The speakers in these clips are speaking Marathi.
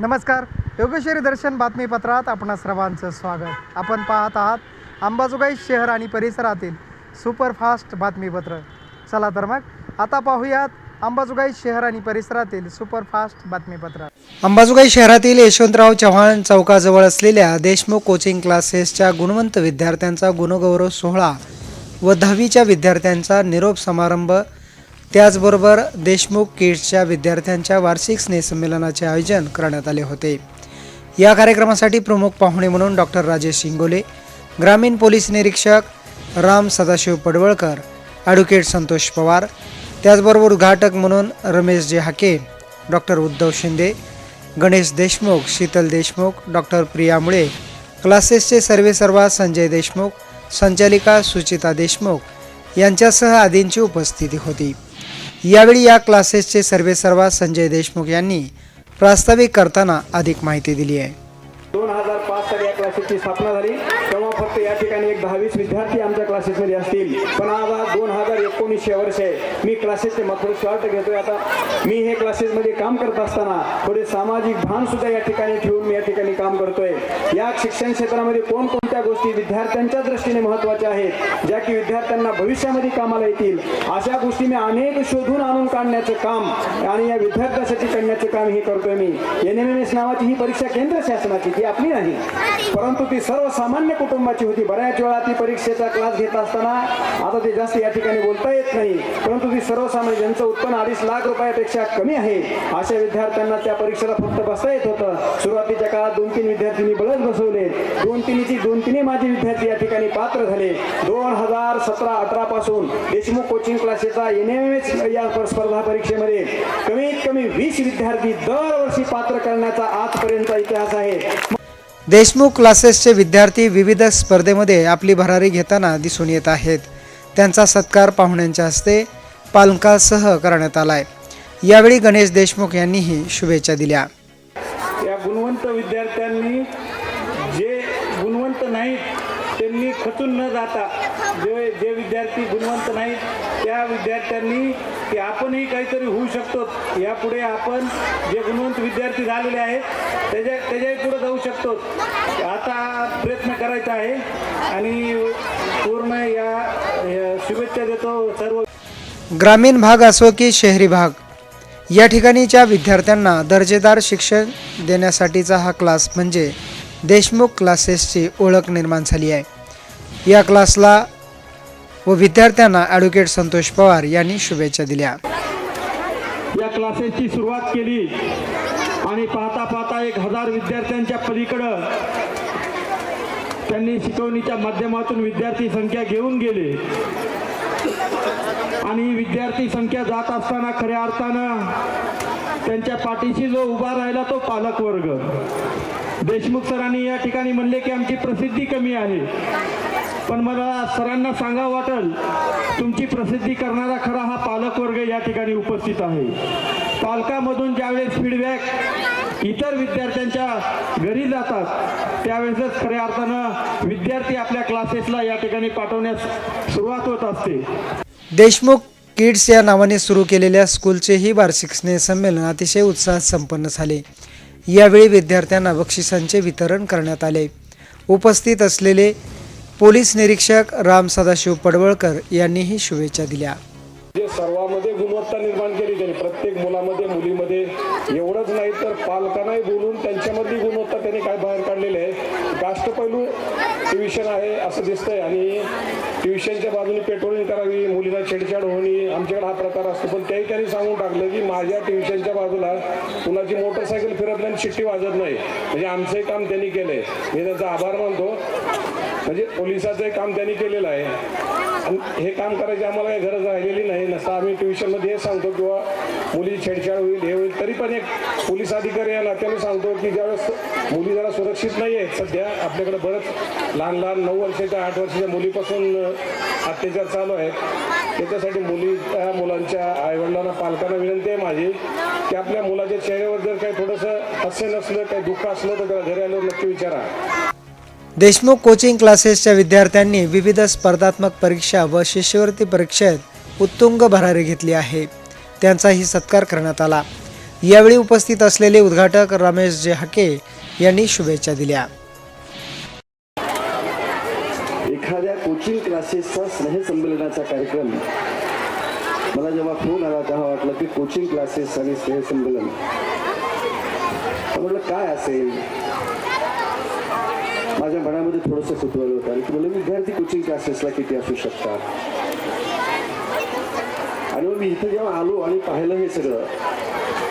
नमस्कार. योगेश्वरी दर्शन बातमीपत्रात आपण सर्वांचं स्वागत. आपण पाहत आहात अंबाजोगाई शहर आणि परिसरातील सुपरफास्ट बातमीपत्र. चला तर मग आता पाहूयात अंबाजोगाई शहर आणि परिसरातील सुपरफास्ट बातमीपत्र. अंबाजोगाई शहरातील यशवंतराव चव्हाण चौकाजवळ असलेल्या देशमुख कोचिंग क्लासेसच्या गुणवंत विद्यार्थ्यांचा गुणगौरव सोहळा व दहावीच्या विद्यार्थ्यांचा निरोप समारंभ त्याचबरोबर देशमुख किड्सच्या विद्यार्थ्यांच्या वार्षिक स्नेहसंमेलनाचे आयोजन करण्यात आले होते. या कार्यक्रमासाठी प्रमुख पाहुणे म्हणून डॉक्टर राजेश शिंगोले ग्रामीण पोलीस निरीक्षक राम सदाशिव पडवळकर ॲडव्होकेट संतोष पवार त्याचबरोबर उद्घाटक म्हणून Ramesh J Hake doctor Uddhav Shinde Ganesh Deshmukh Sheetal Deshmukh doctor Priya Mule क्लासेसचे सर्वेसर्वा संजय देशमुख संचालिका सुचिता देशमुख यांच्यासह आदींची उपस्थिती होती. यावेळी या क्लासेसचे सर्वेसर्वा संजय देशमुख यांनी प्रास्ताविक करताना अधिक माहिती दिली आहे. दोन हजार पाच साली या क्लासेसची स्थापना झाली. तेव्हा फक्त या ठिकाणी एक दहावीस विद्यार्थी आमच्या क्लासेसमध्ये असतील. पण आज आज वर्ष आहे मी क्लासेसचे मात्र शॉर्ट घेतोय. आता मी हे क्लासेसमध्ये काम करत असताना थोडे सामाजिक भान सुद्धा या ठिकाणी ठेवून मी या ठिकाणी काम करतोय. या शिक्षण क्षेत्रामध्ये कोणकोणत्या गोष्टी विद्यार्थ्यांच्या दृष्टीने महत्त्वाच्या आहेत ज्या की विद्यार्थ्यांना भविष्यामध्ये कामाला येतील अशा गोष्टी मी अनेक शोधून आणून काढण्याचं काम आणि या विद्यार्थ्यांसाठी करण्याचं काम हे करतोय मी. एन एम एम एस नावाची ही परीक्षा केंद्र शासनाची ती आपली नाही. परंतु ती सर्वसामान्य कुटुंबाची होती. बऱ्याच वेळा ती परीक्षेचा क्लास घेत असताना आता ते जास्त या ठिकाणी बोलतायत. येत नाही. परंतु ती सर्वसामान्य ज्यांचं उत्पन्न अडीच लाख रुपयापेक्षा कमी आहे अशा विद्यार्थ्यांना त्या परीक्षेला फक्त बसता येत होतं. सुरुवातीच्या काळात दोन तीन विद्यार्थ्यांनी बळच बसवले. दोन तिन्हीची दोन तिन्ही माझे विद्यार्थी या ठिकाणी पात्र झाले. दोन हजार सतरा अठरा पासून देशमुख कोचिंग क्लासेसचा एन एम एस या स्पर्धा परीक्षेमध्ये कमीत कमी वीस विद्यार्थी दरवर्षी पात्र करण्याचा आजपर्यंतचा इतिहास आहे. देशमुख क्लासेसचे विद्यार्थी विविध स्पर्धेमध्ये आपली भरारी घेताना दिसून येत आहेत. त्यांचा सत्कार पाहुण्यांच्या हस्ते पालकासह करण्यात आलाय. यावेळी गणेश देशमुख यांनीही शुभेच्छा दिल्या. या गुणवंत विद्यार्थ्यांनी जे गुणवंत नाहीत त्यांनी खचून न जाता जे जे विद्यार्थी गुणवंत नाहीत त्या विद्यार्थ्यांनी की आपणही काहीतरी होऊ शकतो. यापुढे आपण जे गुणवंत विद्यार्थी झालेले आहेत त्याच्या त्याच्याही पुढे जाऊ शकतो. आता प्रयत्न करायचा आहे आणि पूर्ण या शुभेच्छा देतो सर्व ग्रामीण भाग असो की शहरी भाग या ठिकाणीच्या विद्यार्थ्यांना दर्जेदार शिक्षण देण्यासाठीचा हा क्लास म्हणजे देशमुख क्लासेसची ओळख निर्माण झाली आहे. या क्लासला व विद्यार्थ्यांना ॲडव्होकेट संतोष पवार यांनी शुभेच्छा दिल्या. या क्लासेसची सुरुवात केली आणि पाहता पाहता एक हजार विद्यार्थ्यांच्या पलीकडं त्यांनी शिकवणीच्या माध्यमातून विद्यार्थी संख्या घेऊन गेले. आणि विद्यार्थी संख्या जात असताना खऱ्या अर्थानं त्यांच्या पाठीशी जो उभा राहिला तो पालक वर्ग देशमुख सरांनी या ठिकाणी म्हणले की आमची प्रसिद्धी कमी आहे. पण मला सरांना सांगावं वाटेल तुमची प्रसिद्धी करणारा खरा हा पालक वर्ग या ठिकाणी उपस्थित आहे. पालकामधून ज्यावेळेस फीडबॅक इतर विद्यार्थ्यांच्या घरी जातात त्यावेळेसच खऱ्या अर्थानं विद्यार्थी आपल्या क्लासेसला या ठिकाणी पाठवण्यास सुरुवात होत असते. देशमुख किड्स या नावाने सुरू केलेल्या स्कूलचेही वार्षिक स्नेहसंमेलन अतिशय उत्साहात संपन्न झाले. यावेळी विद्यार्थ्यांना बक्षिसांचे वितरण करण्यात आले. उपस्थित असलेले पोलीस निरीक्षक राम सदाशिव पडवळकर यांनीही शुभेच्छा दिल्या. सर्वांमध्ये गुणवत्ता निर्माण केली त्यांनी प्रत्येक मुलामध्ये मुलीमध्ये एवढंच नाही तर पालकांनाही बोलून त्यांच्यामधली गुणवत्ता त्यांनी काय बाहेर काढलेली आहे. काष्टपैलू ट्युशन आहे असं दिसतंय. आणि ट्युशनच्या बाजूने पेट्रोलिंग करावी मुलीला छेडछाड होणे आमच्याकडे हा प्रकार असतो. पण तेही त्यांनी सांगून टाकलं की माझ्या ट्युशनच्या बाजूला कुणाची मोटरसायकल फिरत नाही आणि शिट्टी वाजत नाही. म्हणजे आमचंही काम त्यांनी केलंय. मी त्यांचा आभार मानतो. म्हणजे पोलिसाचंही काम त्यांनी केलेलं आहे. हे काम करायची आम्हाला काही गरज राहिलेली नाही. नसता आम्ही ट्युशनमध्ये हे सांगतो किंवा मुली छेडछाड होईल हे होईल तरी पण एक पोलीस अधिकारी या नात्याने सांगतो की ज्यावेळेस मुली जरा सुरक्षित नाही आहेत सध्या आपल्याकडे बरंच लहान लहान नऊ वर्षाच्या आठ वर्षाच्या मुलीपासून अत्याचार चालू आहेत. त्याच्यासाठी मुली त्या मुलांच्या आईवडिलांना पालकांना विनंती आहे माझी की आपल्या मुलाच्या चेहऱ्यावर जर काही थोडंसं हास्य नसलं काही दुःख असलं तर त्याला घरी आल्यावर नक्की विचारा. देशमुख कोचिंग क्लासेसच्या विद्यार्थ्यांनी विविध स्पर्धात्मक परीक्षा व शिष्यवृत्ती परीक्षेत उत्तुंग भरारी घेतली आहे. त्यांचाही सत्कार करण्यात आला. यावेळी उपस्थित असलेले उद्घाटक रमेश जे हाके यांनी शुभेच्छा दिल्या. एखाद्या कोचिंग क्लासेसचा स्नेहसंमेलनाचा कार्यक्रम मला जेव्हा फोन आला तेव्हा वाटलं की कोचिंग क्लासेस आणि स्नेहसंमेलन संमेलन म्हटलं काय असेल? माझ्या मनामध्ये थोडंसं कुतूहल होतं आणि म्हणलं विद्यार्थी कोचिंग क्लासेसला किती असू शकतात? आणि मी इथं जेव्हा आलो आणि पाहिलं हे सगळं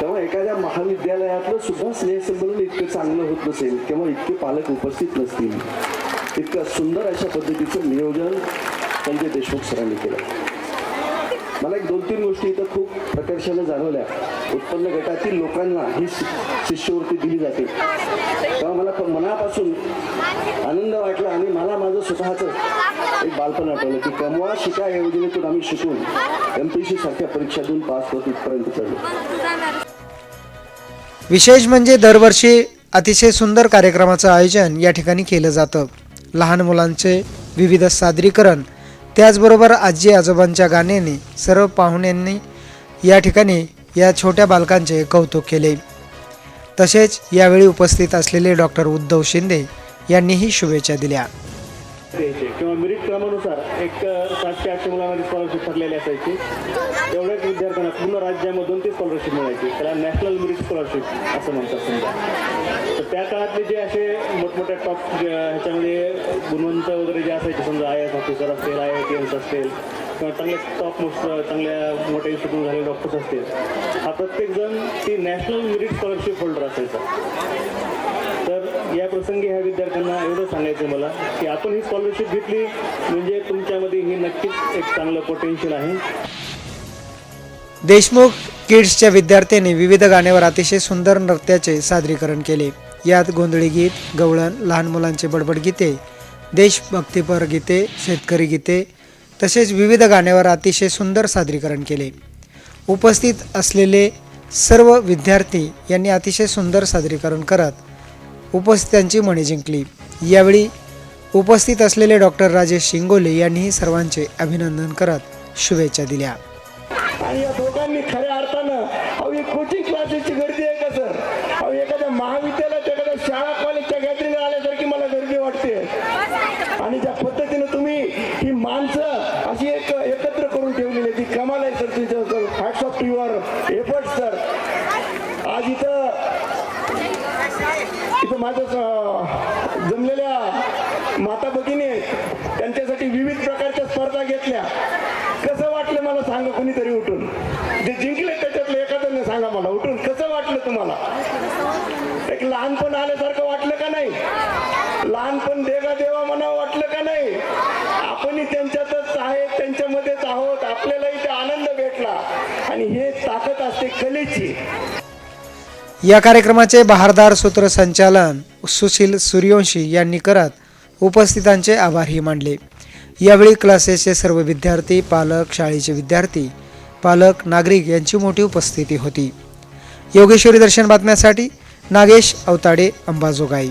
तेव्हा एखाद्या महाविद्यालयातलं सुद्धा स्नेहसंमेलन इतकं चांगलं होत नसेल किंवा इतके पालक उपस्थित नसतील. इतकं सुंदर अशा पद्धतीचं नियोजन संजय देशमुख सरांनी केलं. मला एक दोन तीन गोष्टी इथं खूप प्रकर्षाने जाणवल्या. उत्पन्न गटातील लोकांना ही शि- शिष्यवृत्ती दिली जाते. तेव्हा मला मनापासून आनंद वाटला आणि मला माझं स्वतःचं एक बालपण आठवलं की कमवा शिका या योजनेतून आम्ही शिकून एम पी सी सारख्या परीक्षा देऊन पास होत इथपर्यंत चढलो. विशेष म्हणजे दरवर्षी अतिशय सुंदर कार्यक्रमाचं आयोजन या ठिकाणी केलं जातं. लहान मुलांचे विविध सादरीकरण त्याचबरोबर आजी आजोबांच्या गाण्याने सर्व पाहुण्यांनी या ठिकाणी या छोट्या बालकांचे कौतुक केले. तसेच यावेळी उपस्थित असलेले डॉक्टर उद्धव शिंदे यांनीही शुभेच्छा दिल्या. किंवा मेरिट क्रमानुसार एक सातशे आठशे मुलांमध्ये स्कॉलरशिप ठरलेली असायची. पूर्ण राज्यामधून ती स्कॉलरशिप मिळायची. त्याला नॅशनल मेरिट स्कॉलरशिप असं म्हणतात समजा. तर त्या काळातले जे असे मोठमोठ्या टॉप ह्याच्यामध्ये गुणवंत वगैरे जे असायचे समजा आय एस ऑफिसर असतील आय आय टी एम्स असतील किंवा चांगले टॉप मोस्ट चांगल्या मोठ्या इन्स्टिट्यूट झालेले डॉक्टर्स असतील हा प्रत्येकजण ती नॅशनल मेरिट स्कॉलरशिप होल्डर असायचा. तर या प्रसंगी ह्या विद्यार्थ्यांना एवढं सांगायचं आहे मला की आपण ही स्कॉलरशिप घेतली म्हणजे तुमच्यामध्ये ही नक्कीच एक चांगलं पोटेन्शियल आहे. देशमुख किड्सच्या विद्यार्थ्यांनी विविध गाण्यावर अतिशय सुंदर नृत्याचे सादरीकरण केले. यात गोंधळी गीत गवळण लहान मुलांचे बडबड गीते देशभक्तीपर गीते शेतकरी गीते तसेच विविध गाण्यावर अतिशय सुंदर सादरीकरण केले. उपस्थित असलेले सर्व विद्यार्थी यांनी अतिशय सुंदर सादरीकरण करत उपस्थितांची मने जिंकली. यावेळी उपस्थित असलेले डॉक्टर राजेश शिंगोले यांनीही सर्वांचे अभिनंदन करत शुभेच्छा दिल्या आणि या दोघांनी खऱ्या अर्थानं अहो ही कोचिंग क्लासेसची गर्दी आहे का सर अहो एखाद्या महाविद्यालयात एखाद्या शाळा कॉलेजच्या गॅदरिंग आल्यासारखी मला गर्दी वाटते आणि ज्या पद्धतीनं तुम्ही ही माणसं अशी एक एकत्र करून ठेवलेली आहे, ती कमाल आहे सर तुमचं hats off to your effort sir आज इथं माझ्या जमलेल्या माता भगिनी त्यांच्यासाठी विविध प्रकारच्या स्पर्धा घेतल्या. कसं वाटलं मला सांगा कोणीतरी उठून? जे जिंकले त्याच्यातलं एखाद्याने सांगा मला उठून. कसं वाटलं तुम्हाला? एक लहानपण आल्यासारखं वाटलं का नाही? लहानपण देगा देवा म्हणा वाटलं का नाही? आपणही त्यांच्यातच आहे त्यांच्यामध्येच आहोत. आपल्यालाही ते आनंद भेटला. आणि हे ताकद असते कलेची. या कार्यक्रमाचे बहारदार सूत्रसंचालन सुशील सूर्यवंशी यांनी करत उपस्थितांचे आभारही मानले. यावेळी क्लासेसचे सर्व विद्यार्थी पालक शाळेचे विद्यार्थी पालक नागरिक यांची मोठी उपस्थिती होती. योगेश्वरी दर्शन बातम्यासाठी नागेश अवताडे अंबाजोगाई.